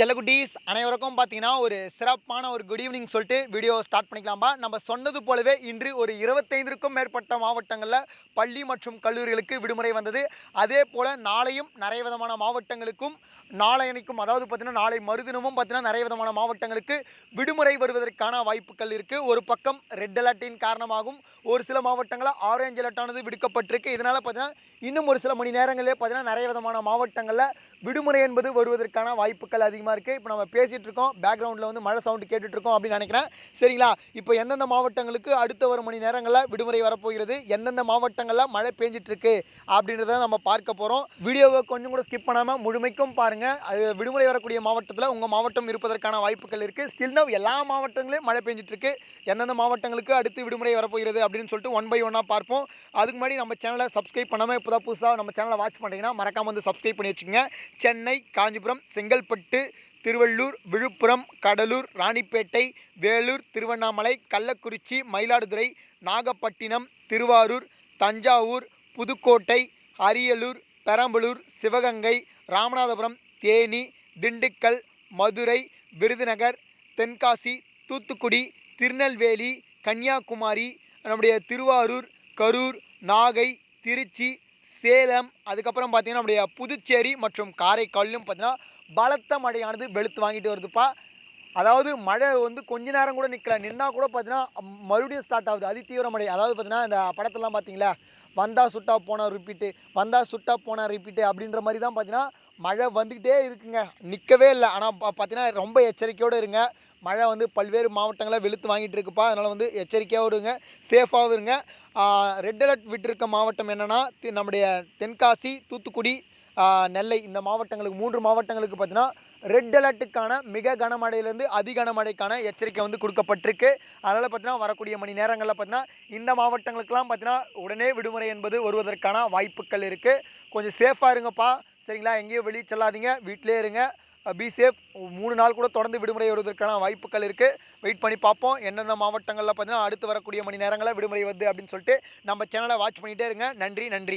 செல்லகுட்டீஸ் அனைவருக்கும் பார்த்தீங்கன்னா ஒரு சிறப்பான ஒரு குட் ஈவினிங் சொல்லிட்டு வீடியோ ஸ்டார்ட் பண்ணிக்கலாம்பா. நம்ம சொன்னது போலவே இன்று ஒரு இருபத்தைந்திற்கும் மேற்பட்ட மாவட்டங்களில் பள்ளி மற்றும் கல்லூரிகளுக்கு விடுமுறை வந்தது. அதே போல் நாளையும் நிறைய விதமான மாவட்டங்களுக்கும் நாளையனைக்கும் அதாவது பார்த்தீங்கன்னா நாளை மறுதினமும் பார்த்தீங்கன்னா நிறைய விதமான மாவட்டங்களுக்கு விடுமுறை வருவதற்கான வாய்ப்புகள் இருக்குது ஒரு பக்கம் ரெட் அலர்ட்டின் காரணமாகவும் ஒரு சில மாவட்டங்களில் ஆரஞ்சு அலர்ட்டானது விடுக்கப்பட்டிருக்கு. இதனால் பார்த்தீங்கன்னா இன்னும் ஒரு சில மணி நேரங்களே பார்த்தீங்கன்னா நிறைய விதமான மாவட்டங்களில் விடுமுறை என்பது வருவதற்கான வாய்ப்புகள் அதிகமாக இருக்குது இப்போ நம்ம பேசிகிட்டு இருக்கோம். பேக்ரவுண்டில் வந்து மழை சவுண்டு கேட்டுட்ருக்கோம் அப்படின்னு நினைக்கிறேன். சரிங்களா? இப்போ எந்தெந்த மாவட்டங்களுக்கு அடுத்த ஒரு மணி நேரங்களில் விடுமுறை வரப்போகிறது? எந்தெந்த மாவட்டங்களில் மழை பெஞ்சிட்ருக்கு அப்படின்றத நம்ம பார்க்க போகிறோம் வீடியோவை கொஞ்சம் கூட ஸ்கிப் பண்ணாமல் முழுமைக்கும் பாருங்கள் அது விடுமுறை வரக்கூடிய மாவட்டத்தில் உங்கள் மாவட்டம் இருப்பதற்கான வாய்ப்புகள் இருக்குது ஸ்டில் நவ் எல்லா மாவட்டங்களையும் மழை பெஞ்சிட்ருக்கு எந்தெந்த மாவட்டங்களுக்கு அடுத்து விடுமுறை வரப்போகிறது அப்படின்னு சொல்லிட்டு ஒன் பை ஒன்னாக பார்ப்போம். அதுக்கு முன்னாடி நம்ம சேனலை சப்ஸ்கிரைப் பண்ணாமல் இப்போ தான் புதுசாக நம்ம சேனலை வாட்ச் பண்ணுறீங்கன்னா மறக்காமல் வந்து சப்ஸ்கிரைப் பண்ணி வச்சுக்கோங்க. சென்னை காஞ்சிபுரம் செங்கல்பட்டு திருவள்ளூர் விழுப்புரம் கடலூர் ராணிப்பேட்டை வேலூர் திருவண்ணாமலை கள்ளக்குறிச்சி மயிலாடுதுறை நாகப்பட்டினம் திருவாரூர் தஞ்சாவூர் புதுக்கோட்டை அரியலூர் பெரம்பலூர் சிவகங்கை ராமநாதபுரம் தேனி திண்டுக்கல் மதுரை விருதுநகர் தென்காசி தூத்துக்குடி திருநெல்வேலி கன்னியாகுமரி நம்முடைய திருவாரூர் கரூர் நாகை திருச்சி சேலம் அதுக்கப்புறம் பார்த்தீங்கன்னா நம்முடைய புதுச்சேரி மற்றும் காரைக்காலிலும் பார்த்தீங்கன்னா பலத்த மழையானது வெளுத்து வாங்கிட்டு வருதுப்பா. அதாவது மழை வந்து கொஞ்ச நேரம் கூட நிற்கல நின்னா கூட பார்த்தீங்கன்னா மறுபடியும் ஸ்டார்ட் ஆகுது. அதிதீவிர மழை. அதாவது பார்த்தீங்கன்னா இந்த படத்தெல்லாம் பார்த்தீங்களா வந்தா சுட்டா போனால் ரிப்பீட்டு வந்தா சுட்டா போனால் ரிப்பீட்டு அப்படின்ற மாதிரி தான் பார்த்தீங்கன்னா மழை வந்துக்கிட்டே இருக்குங்க. நிற்கவே இல்லை. ஆனால் பார்த்தீங்கன்னா ரொம்ப எச்சரிக்கையோடு இருங்க. மழை வந்து பல்வேறு மாவட்டங்களை வெளுத்து வாங்கிட்டு இருக்குப்பா. அதனால் வந்து எச்சரிக்கையாகவும் இருங்க. சேஃபாகவும் இருங்க. ரெட் அலர்ட் விட்டிருக்க மாவட்டம் என்னென்னா நம்முடைய தென்காசி தூத்துக்குடி நெல்லை இந்த மாவட்டங்களுக்கு மூன்று மாவட்டங்களுக்கு பார்த்தீங்கன்னா ரெட் அலர்ட்டுக்கான மிக கனமழையிலேருந்து அதி கனமழைக்கான எச்சரிக்கை வந்து கொடுக்கப்பட்டிருக்கு. அதனால் பார்த்தீங்கன்னா வரக்கூடிய மணி நேரங்களில் பார்த்தீங்கன்னா இந்த மாவட்டங்களுக்கெல்லாம் பார்த்தீங்கன்னா உடனே விடுமுறை என்பது வருவதற்கான வாய்ப்புகள் இருக்குது கொஞ்சம் சேஃபாக இருங்கப்பா. சரிங்களா? எங்கேயும் வெளியே செல்லாதீங்க. வீட்டிலே இருங்க. பி சேஃப் மூணு நாள் கூட தொடர்ந்து விடுமுறை வருவதற்கான வாய்ப்புகள் இருக்குது வெயிட் பண்ணி பார்ப்போம். எந்தெந்த மாவட்டங்களில் பார்த்தீங்கன்னா அடுத்து வரக்கூடிய மணி நேரங்களில் விடுமுறை வருது அப்படின்னு சொல்லிட்டு நம்ம சேனலை வாட்ச் பண்ணிகிட்டே இருங்க. நன்றி நன்றி.